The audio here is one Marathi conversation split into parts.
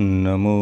नमो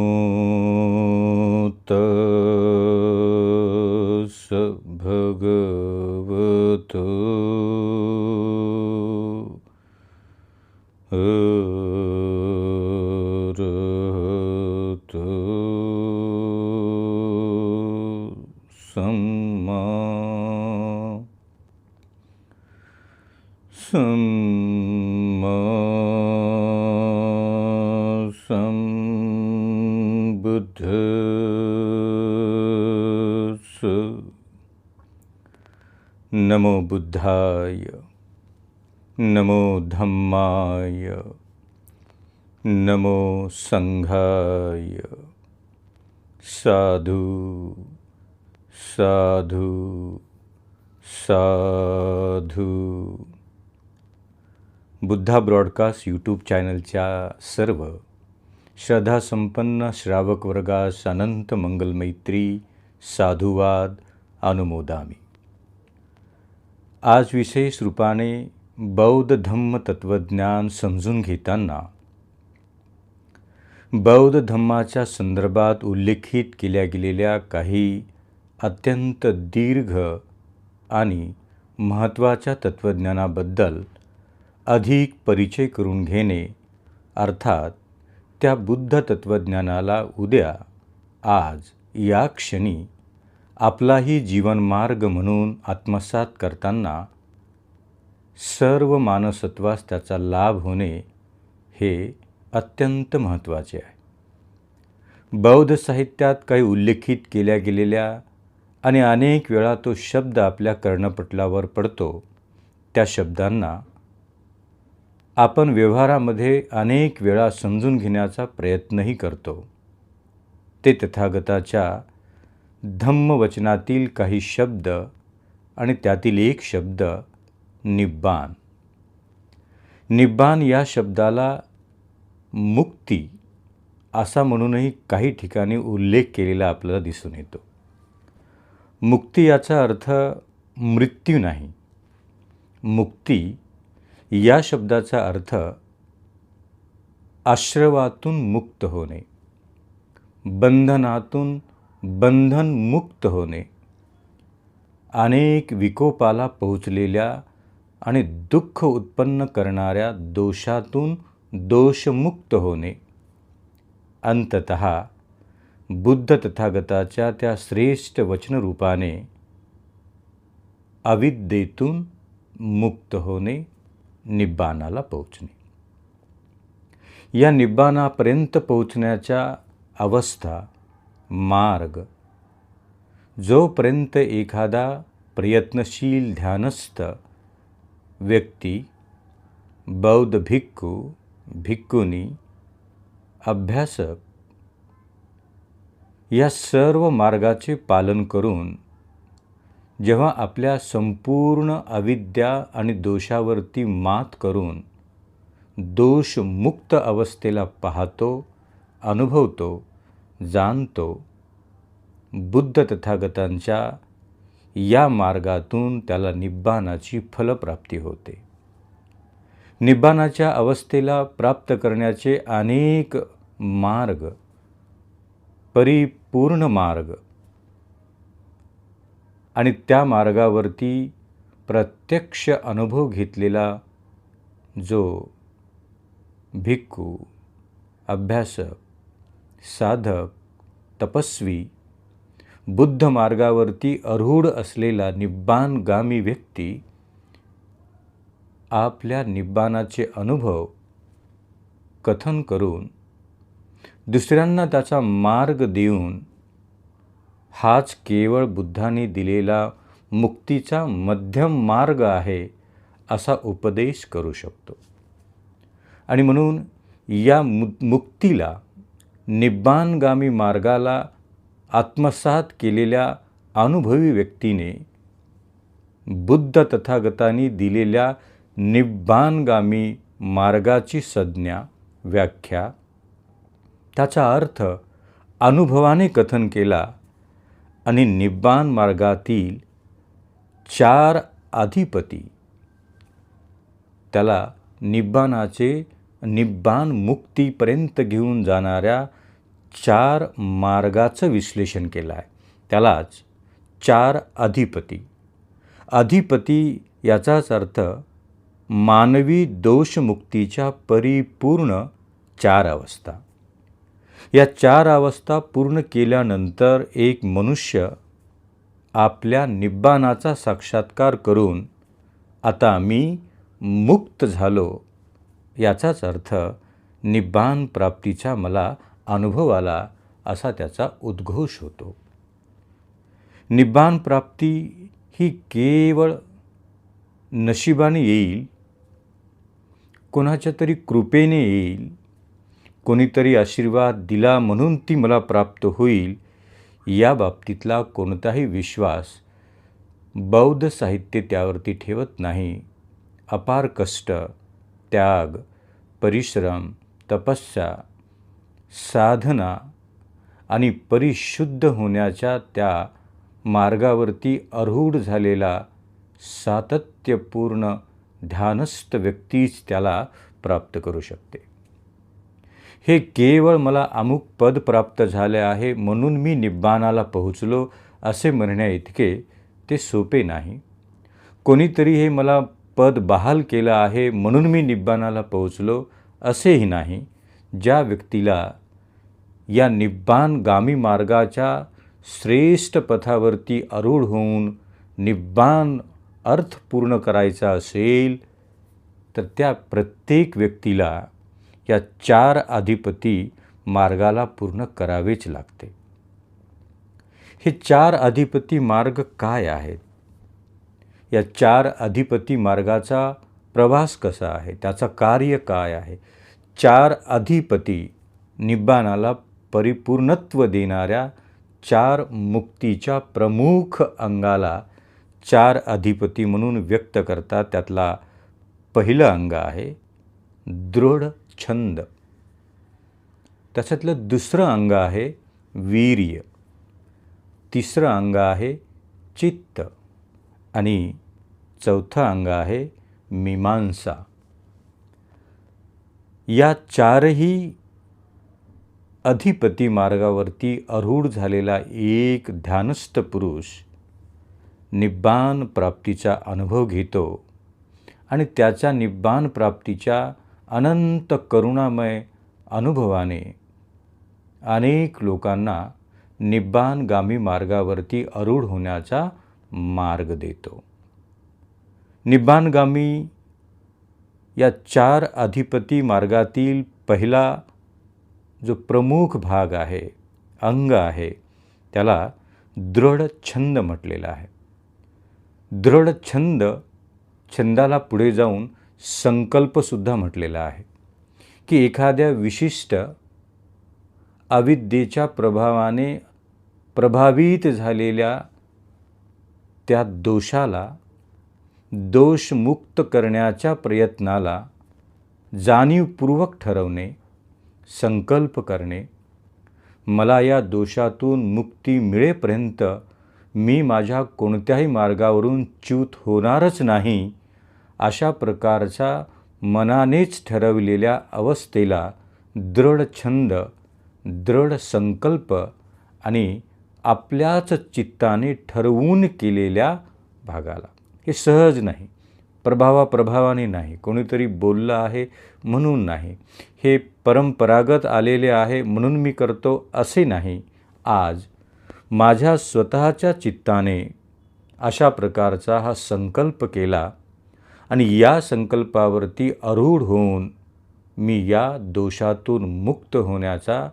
नमो बुद्धाय नमो धम्माय नमो संघाय। साधू साधू साधू। बुद्धा ब्रॉडकास्ट यूट्यूब चॅनलच्या सर्व श्रद्धासंपन्न श्रावक वर्गास अनंत मंगलमैत्री साधुवाद अनुमोदामी. आज विशेष रूपाने बौद्ध धम्म तत्त्वज्ञान समजून घेताना बौद्ध धम्माच्या संदर्भात उल्लेखित केल्या गेलेल्या काही अत्यंत दीर्घ आणि महत्त्वाच्या तत्त्वज्ञानाबद्दल अधिक परिचय करून घेणे अर्थात त्या बुद्ध तत्त्वज्ञानाला उद्या आज या क्षणी आपलाही जीवनमार्ग म्हणून आत्मसात करताना सर्व मानसत्वास त्याचा लाभ होणे हे अत्यंत महत्त्वाचे आहे. बौद्ध साहित्यात काही उल्लेखित केल्या गेलेल्या आणि अनेक वेळा तो शब्द आपल्या कर्णपटलावर पडतो त्या शब्दांना आपण व्यवहारामध्ये अनेक वेळा समजून घेण्याचा प्रयत्नही करतो. ते तथागताच्या धम्मवचनातील काही शब्द आणि त्यातील एक शब्द निब्बान. निब्बान या शब्दाला मुक्ती असा म्हणूनही काही ठिकाणी उल्लेख केलेला आपल्याला दिसून येतो. मुक्ती याचा अर्थ मृत्यू नाही. मुक्ती या शब्दाचा अर्थ आश्रवातून मुक्त होणे बंधनातून बंधनमुक्त होणे अनेक विकोपाला पोहोचलेल्या आणि दुःख उत्पन्न करणाऱ्या दोषातून दोषमुक्त होणे. अंतत बुद्ध तथागताच्या त्या श्रेष्ठ वचनरूपाने अविद्येतून मुक्त होणे निब्बानाला पोहोचणे. या निब्बानापर्यंत पोहोचण्याच्या अवस्था मार्ग. जोपर्यंत एखादा प्रयत्नशील ध्यानस्थ व्यक्ती बौद्ध भिक्खू भिक्खुनी अभ्यासक या सर्व मार्गाचे पालन करून जेव्हा आपल्या संपूर्ण अविद्या आणि दोषावरती मात करून दोषमुक्त अवस्थेला पाहतो अनुभवतो जाणतो. बुद्ध तथागतांच्या या मार्गातून त्याला निब्बानाची फलप्राप्ती होते. निब्बानाच्या अवस्थेला प्राप्त करण्याचे अनेक मार्ग परिपूर्ण मार्ग आणि त्या मार्गावरती प्रत्यक्ष अनुभव घेतलेला जो भिक्खू अभ्यासक साधक तपस्वी बुद्ध मार्गावरती अरूढ असलेला निब्बानगामी व्यक्ती आपल्या निब्बानाचे अनुभव कथन करून दुसऱ्यांना त्याचा मार्ग देऊन हाच केवळ बुद्धाने दिलेला मुक्तीचा मध्यम मार्ग आहे असा उपदेश करू शकतो. आणि म्हणून या मु मुक्तीला निब्बानगामी मार्गाला आत्मसात केलेल्या अनुभवी व्यक्तीने बुद्ध तथागतांनी दिलेल्या निब्बानगामी मार्गाची संज्ञा व्याख्या. त्याचा अर्थ अनुभवाने कथन केला आणि निब्बान मार्गातील चार अधिपती त्याला निब्बानाचे निब्बान मुक्तीपर्यंत घेऊन जाणाऱ्या चार मार्गाचं विश्लेषण केलं आहे. त्यालाच चार अधिपती. अधिपती याचाच अर्थ मानवी दोषमुक्तीच्या परिपूर्ण चार अवस्था. या चार अवस्था पूर्ण केल्यानंतर एक मनुष्य आपल्या निब्बानाचा साक्षात्कार करून आता मी मुक्त झालो याचाच अर्थ निब्बान प्राप्तीचा मला अनुभव आला असा त्याचा उद्घोष होतो. निब्बान प्राप्ती ही केवळ नशिबाने येईल कोणाच्या तरी कृपेने येईल कोणीतरी आशीर्वाद दिला म्हणून ती मला प्राप्त होईल या बाबतीतला कोणताही विश्वास बौद्ध साहित्य त्यावरती ठेवत नाही. अपार कष्ट त्याग परिश्रम तपस्या साधना आणि परिशुद्ध होण्याच्या त्या मार्गावरती अरूढ झालेला सातत्यपूर्ण ध्यानस्थ व्यक्तीच त्याला प्राप्त करू शकते. हे केवळ मला अमुक पद प्राप्त झाले आहे म्हणून मी निब्बानाला पोहोचलो असे म्हणण्या इतके ते सोपे नाही. कोणीतरी हे मला पद बहाल केलं आहे म्हणून मी निब्बानाला पोहोचलो असेही नाही. ज्या व्यक्तीला या निब्बाणगामी मार्गाच्या श्रेष्ठ पथावरती अरूढ होऊन निब्बान अर्थ पूर्ण करायचा असेल तर त्या प्रत्येक व्यक्तीला या चार अधिपती मार्गाला पूर्ण करावेच लागते. हे चार अधिपती मार्ग काय आहेत? या चार अधिपती मार्गाचा प्रवास कसा आहे? त्याचा कार्य काय आहे? चार अधिपती निब्बाणाला परिपूर्णत्व देणाऱ्या चार मुक्तीच्या प्रमुख अंगाला चार अधिपती म्हणून व्यक्त करतात. त्यातला पहिलं अंग आहे दृढ छंद. त्याच्यातलं दुसरं अंग आहे वीर्य. तिसरं अंग आहे चित्त. आणि चौथं अंग आहे मीमांसा. या चारही अधिपती मार्गावरती अरूढ झालेला एक ध्यानस्थ पुरुष निब्बान प्राप्तीचा अनुभव घेतो आणि त्याच्या निब्बान प्राप्तीच्या अनंत करुणामय अनुभवाने अनेक लोकांना निब्बानगामी मार्गावरती अरूढ होण्याचा मार्ग देतो. निब्बानगामी या चार अधिपती मार्गातील पहिला जो प्रमुख भाग आहे अंग आहे त्याला दृढ छंद म्हटलेला आहे. दृढ छंद छंदाला पुढे जाऊन संकल्पसुद्धा म्हटलेला आहे की एखाद्या विशिष्ट अविद्येच्या प्रभावाने प्रभावित झालेल्या त्या दोषाला दोषमुक्त करण्याच्या प्रयत्नाला जाणीवपूर्वक ठरवणे संकल्प करणे मला या दोषातून मुक्ती मिळेपर्यंत मी माझ्या कोणत्याही मार्गावरून च्यूत होणारच नाही अशा प्रकारचा मनानेच ठरवलेल्या अवस्थेला दृढ छंद दृढ संकल्प आणि आपल्याच चित्ताने ठरवून केलेल्या भागाला. हे सहज नाही. प्रभावाप्रभावाने नाही. कोणीतरी बोललं आहे म्हणून नाही. हे परंपरागत आलेले आहे म्हणून मी करतो असे नाही. आज माझ्या स्वतःच्या चित्ताने अशा प्रकारचा हा संकल्प केला आणि या संकल्पावरती अरूढ होऊन मी या दोषातून मुक्त होण्याचा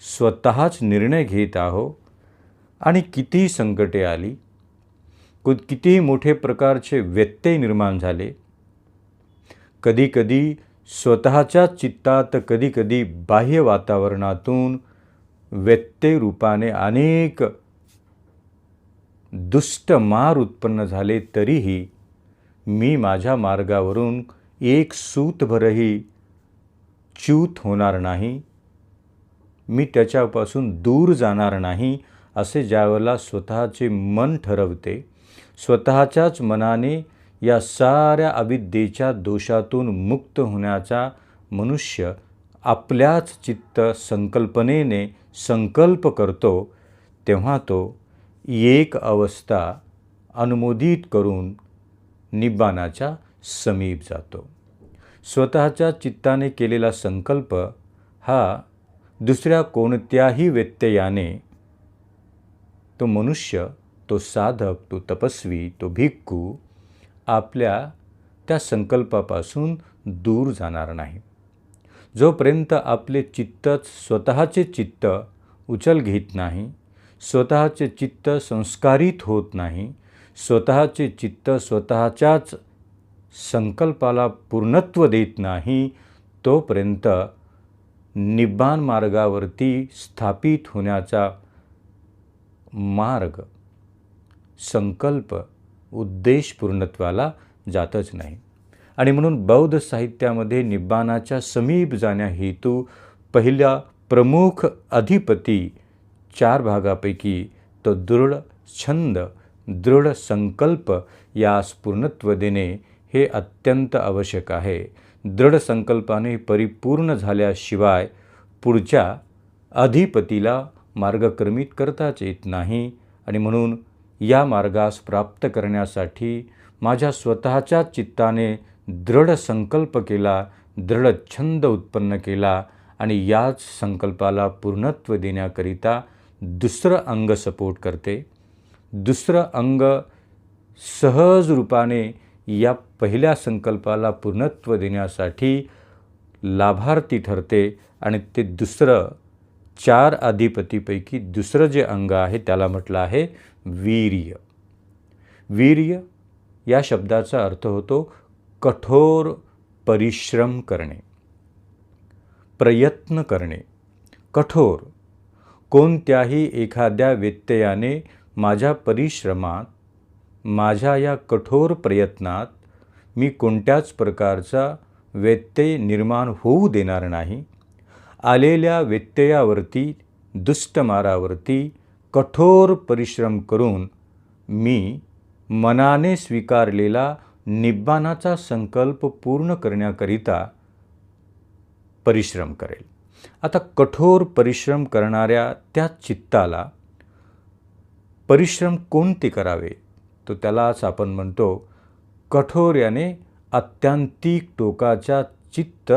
स्वतःच निर्णय घेत आहो आणि किती संकटे आली. कितीही मोठे प्रकारचे व्यत्यय निर्माण झाले कधीकधी स्वतःच्या चित्तात कधीकधी बाह्य वातावरणातून व्यत्यय रूपाने अनेक दुष्ट मार उत्पन्न झाले तरीही मी माझ्या मार्गावरून एक सूतभरही च्यूत होणार नाही. मी त्याच्यापासून दूर जाणार नाही असे ज्यावेळेला स्वतःचे मन ठरवते स्वतःच्याच मनाने या साऱ्या अविद्येच्या दोषातून मुक्त होण्याचा मनुष्य आपल्याच चित्त संकल्पनेने संकल्प करतो तेव्हा तो एक अवस्था अनुमोदित करून निब्बानाच्या समीप जातो. स्वतःच्या चित्ताने केलेला संकल्प हा दुसऱ्या कोणत्याही व्यत्ययाने तो मनुष्य तो साधक तो तपस्वी तो भिक्खू आपल्या त्या संकल्पापासून दूर जाणार नाही. जोपर्यंत आपले चित्तच स्वतःचे चित्त उचल घेत नाही स्वतःचे चित्त संस्कारित होत नाही स्वतःचे चित्त स्वतःच्याच संकल्पाला पूर्णत्व देत नाही तोपर्यंत निब्बान मार्गावरती स्थापित होण्याचा मार्ग संकल्प उद्देश पूर्णत्वाला जातच नाही. आणि म्हणून बौद्ध साहित्यामध्ये निब्बानाच्या समीप जाण्या हेतू पहिल्या प्रमुख अधिपती चार भागापैकी तो दृढ छंद दृढ संकल्प यास पूर्णत्व देणे हे अत्यंत आवश्यक आहे. दृढ संकल्पाने परिपूर्ण झाल्याशिवाय पुढच्या अधिपतीला मार्गक्रमित करताच येत नाही. आणि म्हणून या मार्गास प्राप्त करण्यासाठी माझ्या स्वतःच्या चित्ताने दृढ संकल्प केला दृढ छंद उत्पन्न केला आणि याच संकल्पाला पूर्णत्व देण्याकरिता दुसरं अंग सपोर्ट करते. दुसरं अंग सहज रूपाने या पहिल्या संकल्पाला पूर्णत्व देण्यासाठी लाभार्थी ठरते आणि ते दुसरं चार अधिपतीपैकी दुसरं जे अंग आहे त्याला म्हटलं आहे वीर्य. वीर्य या शब्दाचा अर्थ होतो कठोर परिश्रम करणे प्रयत्न करणे. कठोर. कोणत्याही एखाद्या व्यत्ययाने माझ्या परिश्रमात माझ्या या कठोर प्रयत्नात मी कोणत्याच प्रकारचा व्यत्यय निर्माण होऊ देणार नाही. आलेल्या व्यत्ययावरती दुष्टमारावरती कठोर परिश्रम करून मी मनाने स्वीकारलेला निब्बानाचा संकल्प पूर्ण करण्याकरिता परिश्रम करेल. आता कठोर परिश्रम करणाऱ्या त्या चित्ताला परिश्रम कोणते करावे? तो त्यालाच आपण म्हणतो कठोर याने अत्यांतिक टोकाच्या चित्त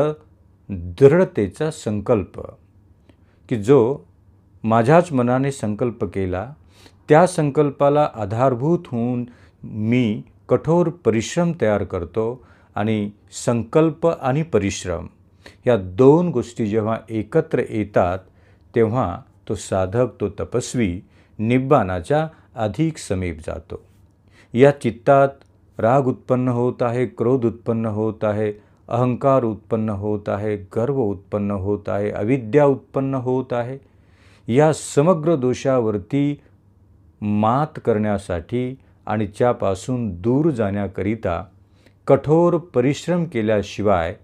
दृढतेचा संकल्प. की जो माझ्याच मनाने संकल्प केला त्या संकल्पाला आधारभूत होऊन मी कठोर परिश्रम तयार करतो आणि संकल्प आणि परिश्रम या दोन गोष्टी जेव्हा एकत्र येतात तेव्हा तो साधक तो तपस्वी निब्बानाच्या अधिक समीप जातो. या चित्तात राग उत्पन्न होत आहे क्रोध उत्पन्न होत आहे अहंकार उत्पन्न होत आहे गर्व उत्पन्न होत आहे अविद्या उत्पन्न होत आहे. या समग्र दोषावरती मात करण्यासाठी आणि त्यापासून दूर जाण्याकरिता कठोर परिश्रम केल्याशिवाय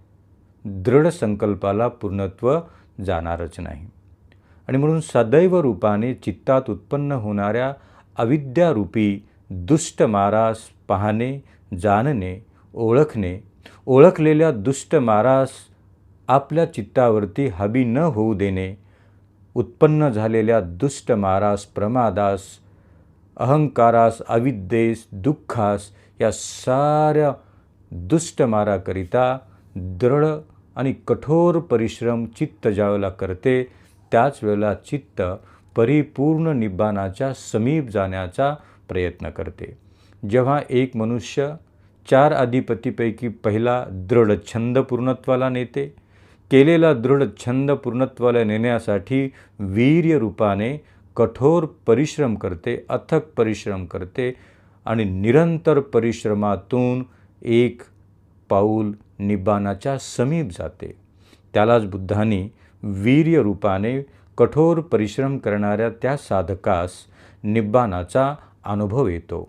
दृढ संकल्पाला पूर्णत्व जाणारच नाही. आणि म्हणून सदैव रूपाने चित्तात उत्पन्न होणाऱ्या अविद्यारूपी दुष्ट मारास पाहणे जाणणे ओळखणे ओळखलेल्या दुष्ट मारास आपल्या चित्तावरती हवी न होऊ देणे उत्पन्न झालेल्या दुष्ट मारास प्रमादास अहंकारास अविद्येस दुःखास या साऱ्या दुष्ट माराकरिता दृढ आणि कठोर परिश्रम चित्त ज्यावेळेला करते त्याच वेळेला चित्त परिपूर्ण निब्बानाच्या समीप जाण्याचा प्रयत्न करते. जेव्हा एक मनुष्य चार अधिपतीपैकी पहिला दृढ छंद पूर्णत्वाला नेते केलेला दृढ छंद पूर्णत्वाला नेण्यासाठी वीर्य रूपाने कठोर परिश्रम करते अथक परिश्रम करते आणि निरंतर परिश्रमातून एक पाऊल निब्बानाच्या समीप जाते. त्यालाच बुद्धांनी वीर्य रूपाने कठोर परिश्रम करणाऱ्या त्या साधकास निब्बाणाचा अनुभव येतो.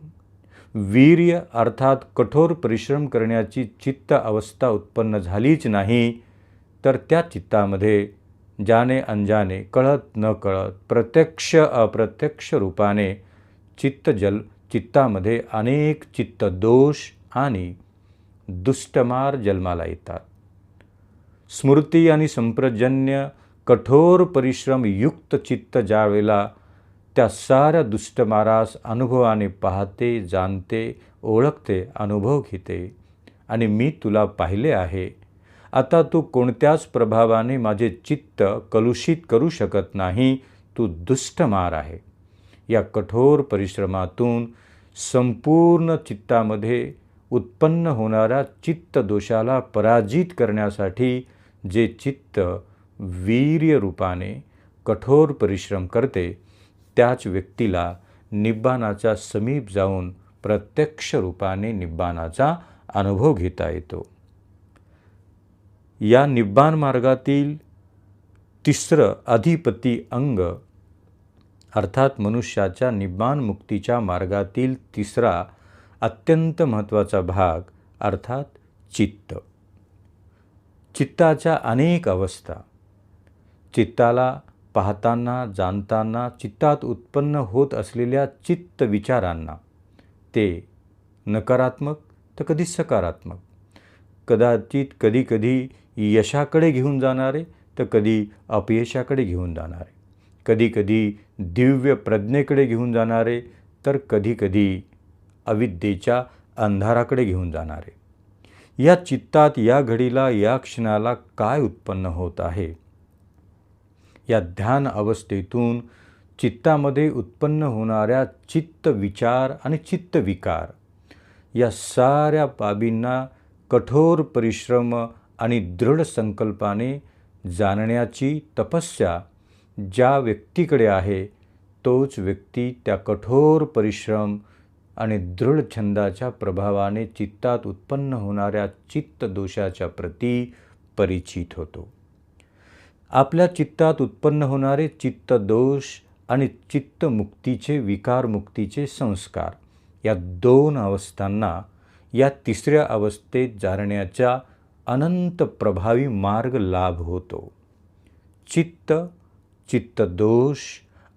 वीर्य अर्थात कठोर परिश्रम करण्याची चित्त अवस्था उत्पन्न झालीच नाही तर त्या चित्तामध्ये जाने अनजाने कळत न कळत प्रत्यक्ष अप्रत्यक्ष रूपाने चित्त जल चित्तामध्ये अनेक चित्तदोष आणि दुष्टमार जन्माला येतात. स्मृती आणि संप्रजन्य कठोर परिश्रम युक्त चित्त ज्यावेळेला त्या साऱ्या दुष्टमारास अनुभवाने पाहते जाणते ओळखते अनुभव घेते आणि मी तुला पाहिले आहे आता तू कोणत्याच प्रभावाने माझे चित्त कलुषित करू शकत नाही तू दुष्टमार आहे. या कठोर परिश्रमातून संपूर्ण चित्तामध्ये उत्पन्न होणाऱ्या चित्तदोषाला पराजित करण्यासाठी जे चित्त वीर्य रूपाने कठोर परिश्रम करते त्याच व्यक्तीला निब्बानाच्या समीप जाऊन प्रत्यक्ष रूपाने निब्बानाचा अनुभव घेता येतो. या निब्बान मार्गातील तिसरं अधिपती अंग अर्थात मनुष्याच्या निब्बान मुक्तीच्या मार्गातील तिसरा अत्यंत महत्त्वाचा भाग अर्थात चित्त. चित्ताच्या अनेक अवस्था. चित्ताला पाहताना जाणताना चित्तात उत्पन्न होत असलेल्या चित्त विचारांना ते नकारात्मक तर कधी सकारात्मक. कदाचित कधीकधी यशाकडे घेऊन जाणारे तर कधी अपयशाकडे घेऊन जाणारे. कधीकधी दिव्य प्रज्ञेकडे घेऊन जाणारे तर कधीकधी अविद्येच्या अंधाराकडे घेऊन जाणारे. या चित्तात या घडीला या क्षणाला काय उत्पन्न होत आहे? या ध्यान अवस्थेतून चित्तामध्ये उत्पन्न होणाऱ्या चित्त विचार आणि चित्त विकार या साऱ्या बाबींना कठोर परिश्रम आणि दृढ संकल्पाने जाणण्याची तपस्या ज्या व्यक्तीकडे आहे तोच व्यक्ती त्या कठोर परिश्रम आणि दृढ छंदाच्या प्रभावाने चित्तात उत्पन्न होणाऱ्या चित्त दोषाच्या प्रती परिचित होतो. आपल्या चित्तात उत्पन्न होणारे चित्त दोष आणि चित्तमुक्तीचे विकारमुक्तीचे संस्कार या दोन अवस्थांना या तिसऱ्या अवस्थेत जाणण्याच्या अनंत प्रभावी मार्ग लाभ होतो. चित्त चित्तदोष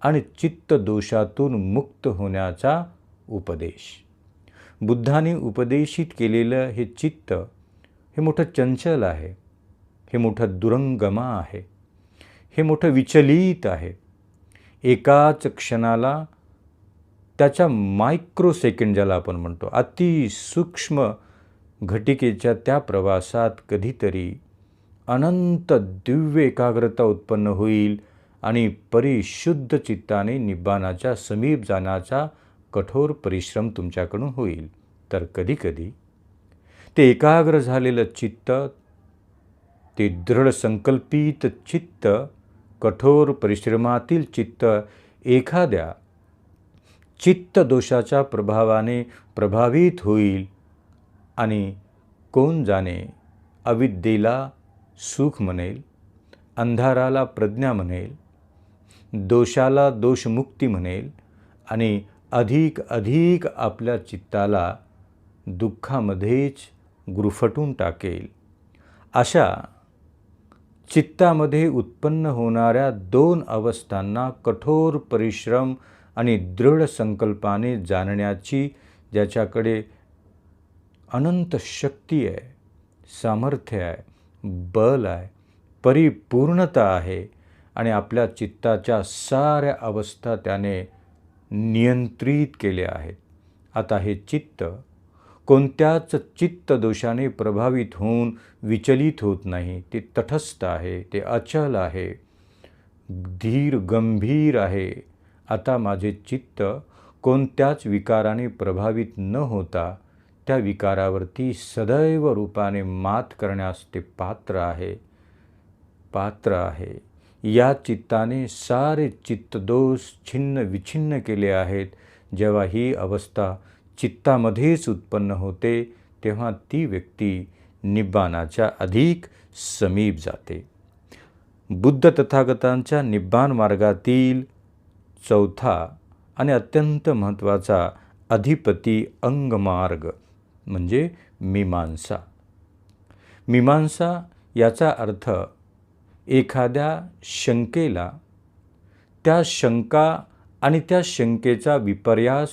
आणि चित्तदोषातून मुक्त होण्याचा उपदेश. बुद्धाने उपदेशित केलेलं हे चित्त हे मोठं चंचल आहे. हे मोठं दुरंगमा आहे. हे मोठं विचलित आहे. एकाच क्षणाला त्याच्या मायक्रो सेकंड ज्याला आपण म्हणतो अतिसूक्ष्म घटिकेच्या त्या प्रवासात कधीतरी अनंत दिव्य एकाग्रता उत्पन्न होईल आणि परिशुद्ध चित्ताने निब्बानाच्या समीप जाण्याचा कठोर परिश्रम तुमच्याकडून होईल. तर कधीकधी ते एकाग्र झालेलं चित्त ते दृढ संकल्पित चित्त कठोर परिश्रमातील चित्त एखाद्या चित्तदोषाच्या प्रभावाने प्रभावित होईल. आणि कोण जाणे अविद्येला सुख म्हणेल अंधाराला प्रज्ञा म्हणेल दोषाला दोषमुक्ती म्हणेल आणि अधिक अधिक आपल्या चित्ताला दुःखामध्येच गुरफटून टाकेल. अशा चित्तामध्ये उत्पन्न होणाऱ्या दोन अवस्थांना कठोर परिश्रम आणि दृढ संकल्पाने जाणण्याची ज्याच्याकडे अनंत शक्ती आहे सामर्थ्य आहे बल आहे परिपूर्णता आहे आणि आपल्या चित्ताच्या साऱ्या अवस्था त्याने नियंत्रित केल्या आहेत. आता हे चित्त कोणत्याच चित्त दोषाने प्रभावित होऊन विचलित होत नाही. ते तटस्थ आहे ते अचल आहे धीर गंभीर आहे. आता माझे चित्त कोणत्याच विकाराने प्रभावित न होता त्या विकारावरती सदैव रूपाने मात करण्यास ते पात्र आहे. पात्र आहे. या चित्ताने सारे चित्तदोष छिन्न विछिन्न केले आहेत. जेव्हा ही अवस्था चित्तामध्येच उत्पन्न होते तेव्हा ती व्यक्ती निब्बानाच्या अधिक समीप जाते. बुद्ध तथागतांच्या निब्बान मार्गातील चौथा आणि अत्यंत महत्त्वाचा अधिपती अंगमार्ग म्हणजे मीमांसा. मीमांसा याचा अर्थ एखाद्या शंकेला त्या शंका आणि त्या शंकेचा विपर्यास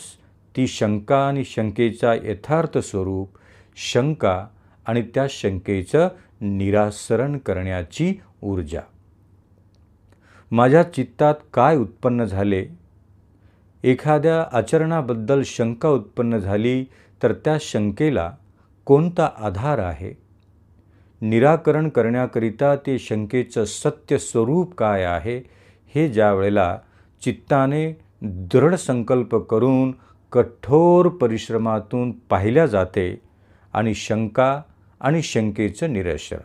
ती शंका आणि शंकेचा यथार्थ स्वरूप शंका आणि त्या शंकेचं निरासरण करण्याची ऊर्जा. माझ्या चित्तात काय उत्पन्न झाले? एखाद्या आचरणाबद्दल शंका उत्पन्न झाली तर त्या शंकेला कोणता आधार आहे? निराकरण करण्याकरिता ते शंकेचं सत्य स्वरूप काय आहे हे ज्या वेळेला चित्ताने दृढ संकल्प करून कठोर परिश्रमातून पाहिल्या जाते आणि शंका आणि शंकेचं निरसन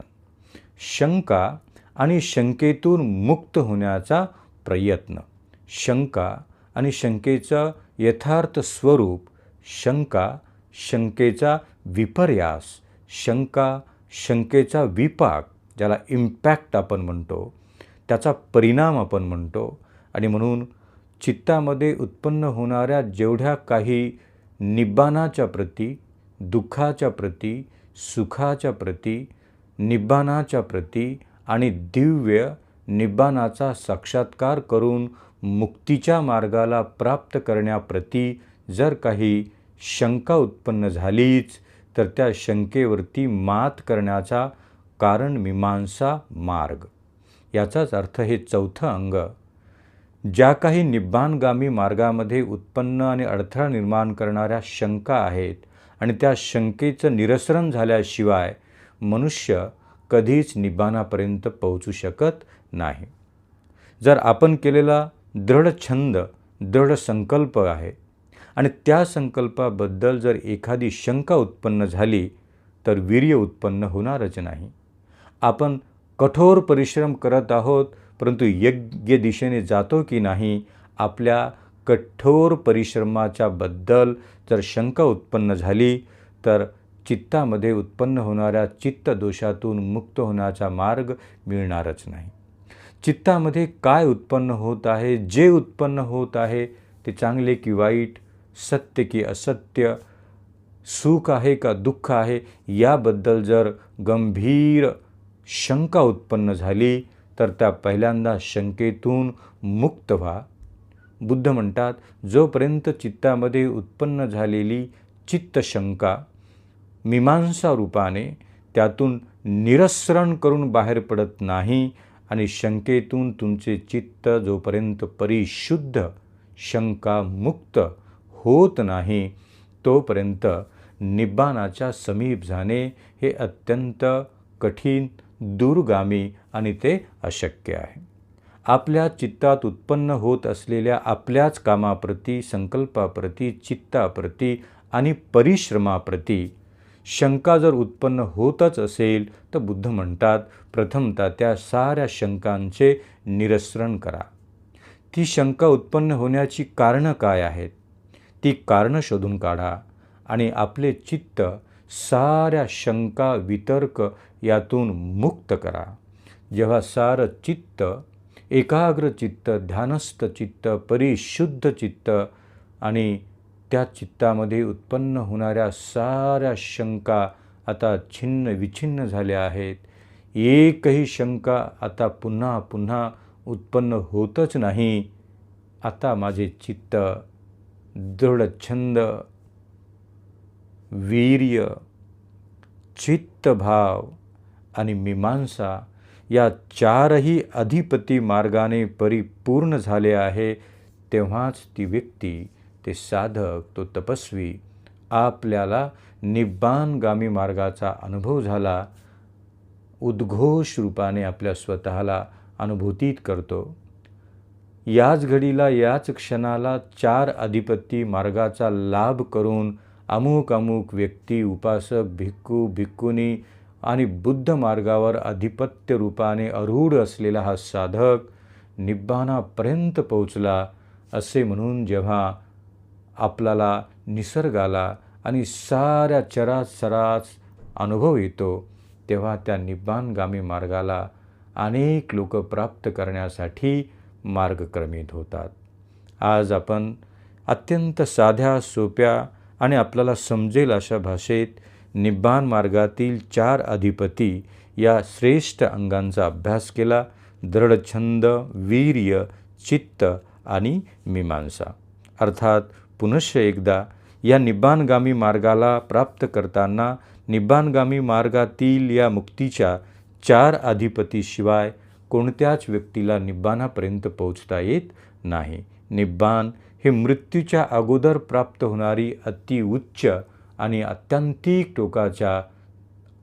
शंका आणि शंकेतून मुक्त होण्याचा प्रयत्न. शंका आणि शंकेचं यथार्थ स्वरूप शंका शंकेचा विपर्यास शंका शंकेचा विपाक ज्याला इम्पॅक्ट आपण म्हणतो त्याचा परिणाम आपण म्हणतो. आणि म्हणून चित्तामध्ये उत्पन्न होणाऱ्या जेवढ्या काही निब्बानाच्या प्रती दुःखाच्या प्रती सुखाच्या प्रती निब्बानाच्या प्रती आणि दिव्य निब्बानाचा साक्षात्कार करून मुक्तीच्या मार्गाला प्राप्त करण्याप्रती जर काही शंका उत्पन्न झालीच तर त्या शंकेवरती मात करण्याचा कारण मीमांसा मार्ग. याचाच अर्थ हे चौथं अंग. ज्या काही निब्बानगामी मार्गामध्ये उत्पन्न आणि अडथळा निर्माण करणाऱ्या शंका आहेत आणि त्या शंकेचं निरसरण झाल्याशिवाय मनुष्य कधीच निब्बानापर्यंत पोहोचू शकत नाही. जर आपण केलेला दृढ छंद दृढ संकल्प आहे आणि त्या संकल्पाबद्दल जर एखादी शंका उत्पन्न झाली तर वीर्य उत्पन्न होणारच नाही. आपण कठोर परिश्रम करत आहोत परंतु योग्य दिशेने जातो की नाही आपल्या कठोर परिश्रमाच्याबद्दल जर शंका उत्पन्न झाली तर चित्तामध्ये उत्पन्न होणाऱ्या चित्तदोषातून मुक्त होण्याचा मार्ग मिळणारच नाही. चित्तामध्ये काय उत्पन्न होत आहे जे उत्पन्न होत आहे ते चांगले की वाईट सत्य की असत्य सुख आहे का दुःख आहे याबद्दल जर गंभीर शंका उत्पन्न झाली तर त्या पहिल्यांदा शंकेतून मुक्त व्हा. बुद्ध म्हणतात जोपर्यंत चित्तामध्ये उत्पन्न झालेली चित्तशंका मीमांसा रूपाने त्यातून निरस्रण करून बाहेर पडत नाही आणि शंकेतून तुमचे चित्त जोपर्यंत परिशुद्ध शंकामुक्त होत नाही तोपर्यंत निब्बाणाच्या समीप जाणे हे अत्यंत कठीण दूरगामी आणि ते अशक्य आहे. आपल्या चित्तात उत्पन्न होत असलेल्या आपल्याच कामाप्रती संकल्पाप्रती चित्ताप्रती आणि परिश्रमाप्रती शंका जर उत्पन्न होतच असेल तर बुद्ध म्हणतात प्रथमतः त्या साऱ्या शंकांचे निरसरण करा. ती शंका उत्पन्न होण्याची कारणं काय आहेत? ती कारणं शोधून काढा आणि आपले चित्त साऱ्या शंका वितर्क यातून मुक्त करा. जेव्हा सारं चित्त एकाग्र चित्त ध्यानस्थ चित्त परिशुद्ध चित्त आणि त्या चित्तामध्ये उत्पन्न होणाऱ्या साऱ्या शंका आता छिन्न विछिन्न झाल्या आहेत एकही शंका आता पुन्हा पुन्हा उत्पन्न होतच नाही आता माझे चित्त दृढछंद वीर्य चित्तभाव आणि मीमांसा या चारही अधिपती मार्गाने परिपूर्ण झाले आहे तेव्हाच ती व्यक्ती ते साधक तो तपस्वी आपल्याला निब्बानगामी मार्गाचा अनुभव झाला उद्घोष रूपाने आपल्या स्वतःला अनुभूतीत करतो. याच घडीला याच क्षणाला चार अधिपती मार्गाचा लाभ करून अमुक अमुक व्यक्ती उपासक भिक्खू भिक्खुनी आणि बुद्ध मार्गावर अधिपत्य रूपाने अरूढ असलेला हा साधक निब्बानापर्यंत पोचला असे म्हणून जेव्हा आपल्याला निसर्गाला आणि साऱ्या चराचराच अनुभव येतो तेव्हा त्या निब्बानगामी मार्गाला अनेक लोक प्राप्त करण्यासाठी मार्गक्रमित होतात. आज आपण अत्यंत साध्या सोप्या आणि आपल्याला समजेल अशा भाषेत निब्बान मार्गातील चार अधिपती या श्रेष्ठ अंगांचा अभ्यास केला. दृढछंद वीर्य चित्त आणि मीमांसा. अर्थात पुनश्च एकदा या निब्बानगामी मार्गाला प्राप्त करताना निब्बाणगामी मार्गातील या मुक्तीच्या चार अधिपतीशिवाय कोणत्याच व्यक्तीला निब्बाणापर्यंत पोहोचता येत नाही. निब्बाण हे मृत्यूच्या अगोदर प्राप्त होणारी अतिउच्च आणि अत्यंतिक टोकाच्या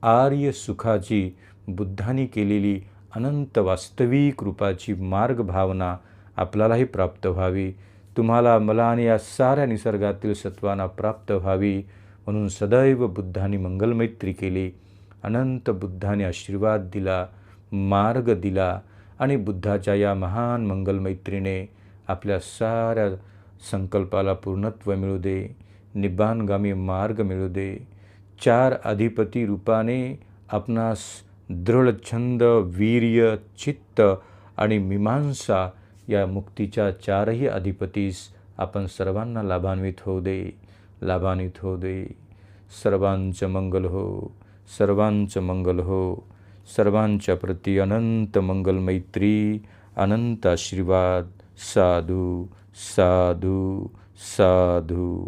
आर्य सुखाची बुद्धांनी केलेली अनंत वास्तविक रूपाची मार्ग भावना आपल्यालाही प्राप्त व्हावी. तुम्हाला मला आणि या साऱ्या निसर्गातील सत्वांना प्राप्त व्हावी म्हणून सदैव बुद्धांनी मंगलमैत्री केली. अनंत बुद्धाने आशीर्वाद दिला. मार्ग दिला आणि बुद्धाच्या या महान मंगलमैत्रीने आपल्या साऱ्या संकल्पाला पूर्णत्व मिळू दे निब्बाणगामी मार्ग मिळू दे. चार अधिपती रूपाने आपणास दृढ छंद वीर्य चित्त आणि मीमांसा या मुक्तीच्या चारही अधिपतीस आपण सर्वांना लाभान्वित होऊ दे लाभान्वित होऊ दे. सर्वांचं मंगल हो सर्वांचं मंगल हो. सर्वांच्या प्रती अनंत मंगल मैत्री अनंत आशीर्वाद साधू साधू साधू।